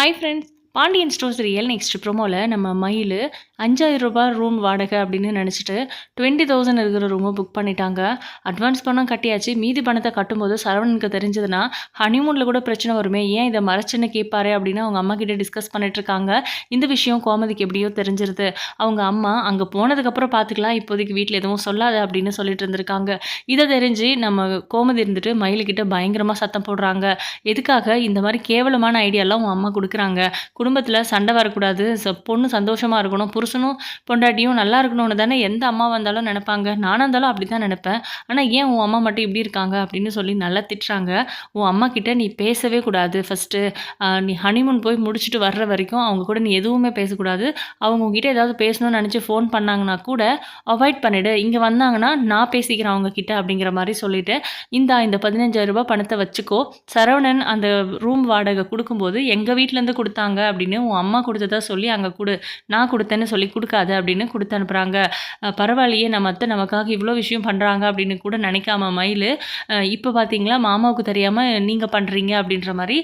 Hi friends, Pandian stores real next ப்ரோமோவில் நம்ம மயில் அஞ்சாயிரம் ரூபாய் ரூம் வாடகை அப்படின்னு நினச்சிட்டு டுவெண்ட்டி தௌசண்ட் இருக்கிற ரூமை புக் பண்ணிட்டாங்க. அட்வான்ஸ் பணம் கட்டியாச்சு. மீதி பணத்தை கட்டும்போது சரவணனுக்கு தெரிஞ்சதுன்னா ஹனிமூனில் கூட பிரச்சனை வருமே. ஏன் இதை மறைச்சுன்னு கேட்பாரு அப்படின்னு அவங்க அம்மா கிட்டே டிஸ்கஸ் பண்ணிட்டு இருக்காங்க. இந்த விஷயம் கோமதிக்கு எப்படியோ தெரிஞ்சிருது. அவங்க அம்மா அங்கே போனதுக்கப்புறம் பார்த்துக்கலாம். இப்போதைக்கு வீட்டில் எதுவும் சொல்லாத அப்படின்னு சொல்லிட்டு இருந்திருக்காங்க. இதை தெரிஞ்சு நம்ம கோமதி இருந்துட்டு மயிலுக்கிட்ட பயங்கரமாக சத்தம் போடுறாங்க. எதுக்காக? இந்த மாதிரி கேவலமான ஐடியாலாம் உன் அம்மா கொடுக்குறாங்க. குடும்பத்தில் சண்டை வரக்கூடாது. பொண்ணு சந்தோஷமாக இருக்கணும். புருஷனும் பொண்டாட்டியும் நல்லா இருக்கணும்னு தானே எந்த அம்மா வந்தாலும் நினைப்பாங்க. நானாக இருந்தாலும் அப்படி தான் நினைப்பேன். ஆனால் ஏன் உன் அம்மா மட்டும் இப்படி இருக்காங்க? அப்படின்னு சொல்லி நல்லா திட்டுறாங்க. உன் அம்மா கிட்ட நீ பேசவே கூடாது. ஃபஸ்ட்டு நீ ஹனிமூன் போய் முடிச்சுட்டு வர்ற வரைக்கும் அவங்க கூட நீ எதுவுமே பேசக்கூடாது. அவங்க உங்ககிட்ட ஏதாவது பேசணும்னு நினச்சி ஃபோன் பண்ணாங்கன்னா கூட அவாய்ட் பண்ணிவிடு இங்கே வந்தாங்கன்னா நான் பேசிக்கிறேன் அவங்க கிட்ட அப்படிங்கிற மாதிரி சொல்லிட்டு இந்தா இந்த பதினஞ்சாயிரம் ரூபாய் பணத்தை வச்சுக்கோ. சரவணன் அந்த ரூம் வாடகை கொடுக்கும்போது எங்கள் வீட்டிலேருந்து கொடுத்தாங்க அப்படின்னு உன் அம்மா கொடுத்ததா சொல்லி அங்கே கொடு. நான் கொடுத்தேன்னு சொல்லி கொடுக்காத அப்படின்னு கொடுத்து அனுப்புகிறாங்க பரவாயில்லையே நம்ம அத்தை நமக்காக இவ்வளோ விஷயம் பண்ணுறாங்க அப்படின்னு கூட நினைக்காம மயில் இப்போ பார்த்தீங்களா மாமாவுக்கு தெரியாமல் நீங்கள் பண்ணுறீங்க அப்படின்ற மாதிரி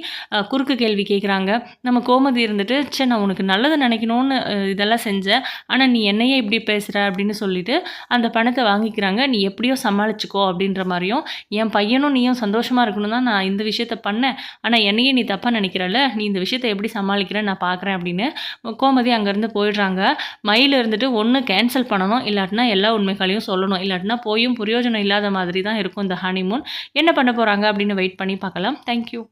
குறுக்கு கேள்வி கேட்குறாங்க நம்ம கோமதி இருந்துட்டு சே நான் உனக்கு நல்லது நினைக்கணும்னு இதெல்லாம் செஞ்சேன். ஆனால் நீ என்னையே இப்படி பேசுகிற அப்படின்னு சொல்லிட்டு அந்த பணத்தை வாங்கிக்கிறாங்க. நீ எப்படியோ சமாளிச்சுக்கோ அப்படின்ற மாதிரியும் என் பையனும் நீயும் சந்தோஷமாக இருக்கணும் தான் நான் இந்த விஷயத்த பண்ணேன். ஆனால் என்னையே நீ தப்பாக நினைக்கிறல நீ இந்த விஷயத்தை எப்படி சமாளிக்கிற? நான் பார்க்குறேன் அப்படின்னு கோமதி அங்கேருந்து போயிடுறாங்க. மயில் இருந்துட்டு ஒன்று கேன்சல் பண்ணணும் இல்லாட்டினா எல்லா உண்மைகளையும் சொல்லணும். இல்லாட்டினா போயும் பிரயோஜனம் இல்லாத மாதிரி தான் இருக்கும் இந்த ஹனிமூன் என்ன பண்ண போகிறாங்க அப்படின்னு வெயிட் பண்ணி பார்க்கலாம். தேங்க்யூ